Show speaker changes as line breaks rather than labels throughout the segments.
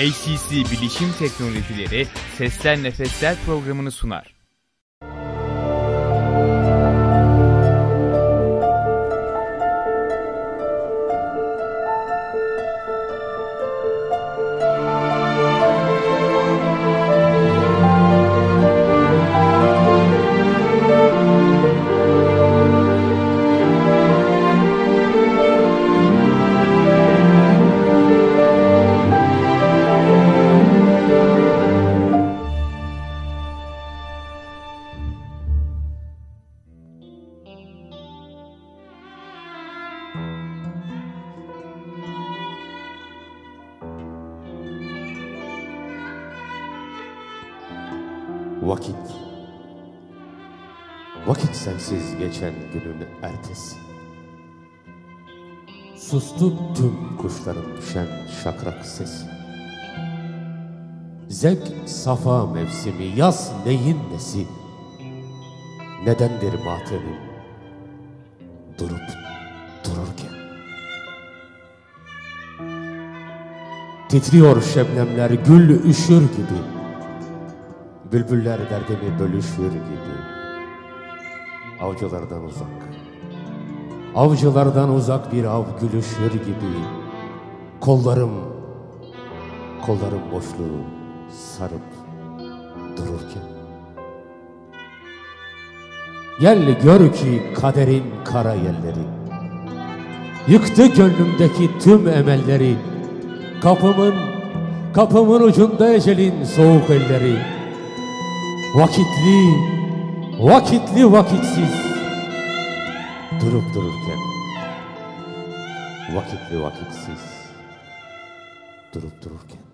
HCC Bilişim Teknolojileri Sesler Nefesler programını sunar.
Vakit. Vakit sensiz geçen günün ertesi. Sustu tüm kuşların düşen şakrak sesi. Zevk safa mevsimi, yaz neyin nesi? Nedendir matemim durup dururken? Titriyor şebnemler gül üşür gibi. Bülbüller derdimi bölüşür gibi. Avcılardan uzak. Avcılardan uzak bir av gülüşür gibi. Kollarım Kollarım boşluğu sarıp dururken. Gel gör ki kaderin kara yelleri Yıktı gönlümdeki tüm emelleri. Kapımın Kapımın ucunda ecelin soğuk elleri Vakitli, vakitli vakitsiz. Durup dururken. Vakitli vakitsiz. Durup dururken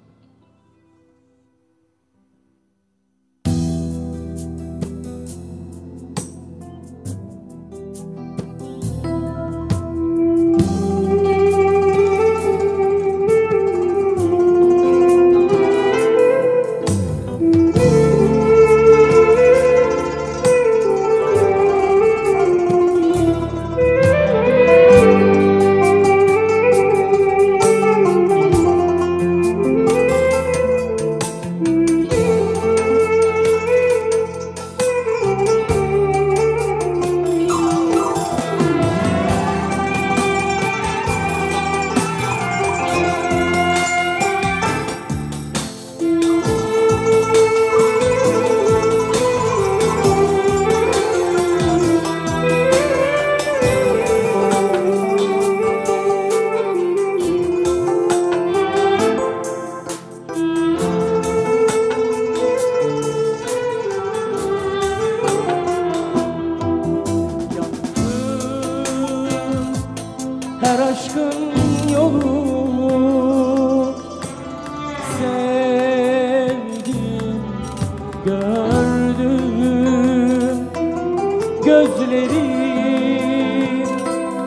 Gözlerim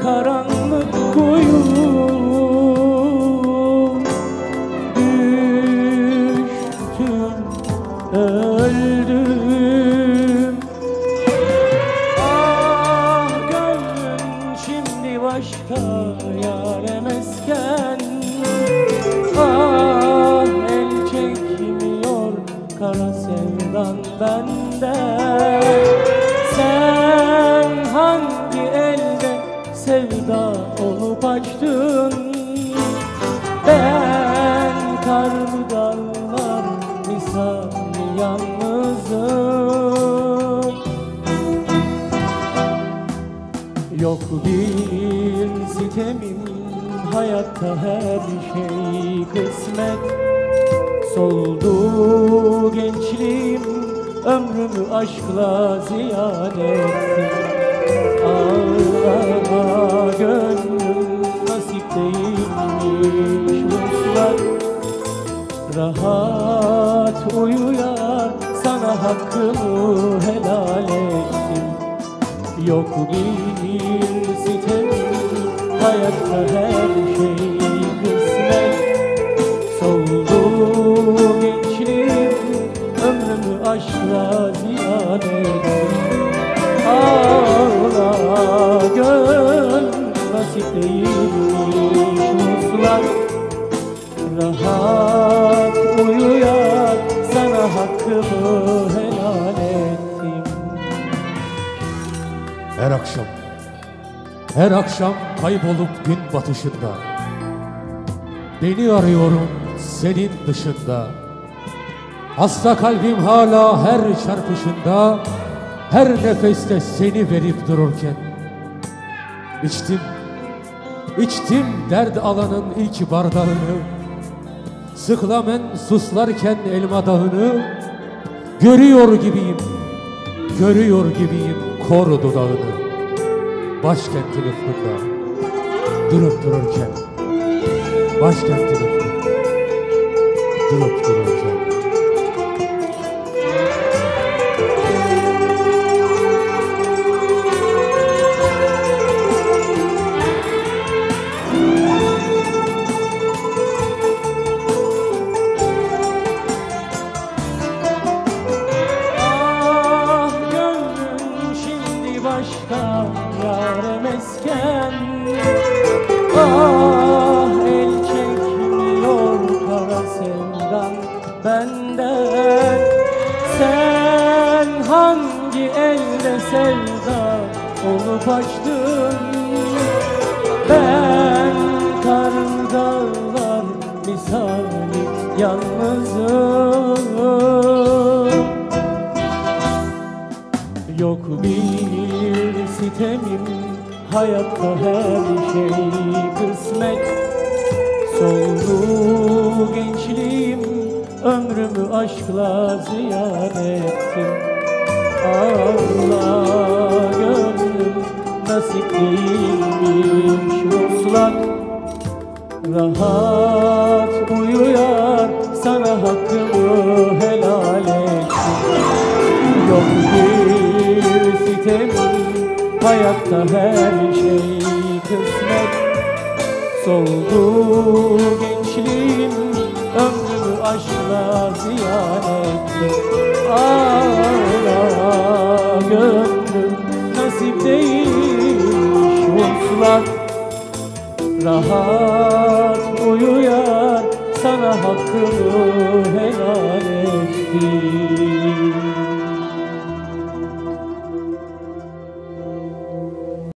karanlık kuyu Düştüm, öldüm. Ah gönlüm şimdi başka yaremezken Ah el çekmiyor kara sevdan benden sevda olup açtın. Ben karlı dağlar misali yalnızım. Yok bir sitemim hayatta her şey kısmet. Soldu gençliğim ömrümü aşkla ziyan ettim Ağlama gönlüm nasip değilmiş Ruslar Rahat uyuyar sana hakkımı helal ettim. Yok bir sitemim hayatta her şey kısmet. Soldu gençliğim ömrümü aşkla hakkımı helal ettim.
Her akşam, her akşam kaybolup gün batışında Beni arıyorum senin dışında. Hasta kalbim hala her çarpışında Her nefeste seni verip dururken. İçtim, içtim derd alanın ilk bardağını Sıklamen suslarken elma dağını Görüyor gibiyim, görüyor gibiyim kor dudağını. Başkentin ufkunda durup dururken. Başkentin ufkunda durup
sevda olup açtın Ben kar dağlar misali yalnızım. Yok bir sitemim Hayatta her şey kısmet. Soldu gençliğim Ömrümü aşkla ziyan ettim Allah gönlüm nasip değilmiş muslak Rahat uyuyar sana hakkımı helal ettim Yok bir sitemim Hayatta her şey kısmet. Soldu gençliğim Ömrümü aşkla ziyan ettim Ağla gönlüm nasip değilmiş muslak Rahat uyuyar sana hakkımı helal ettim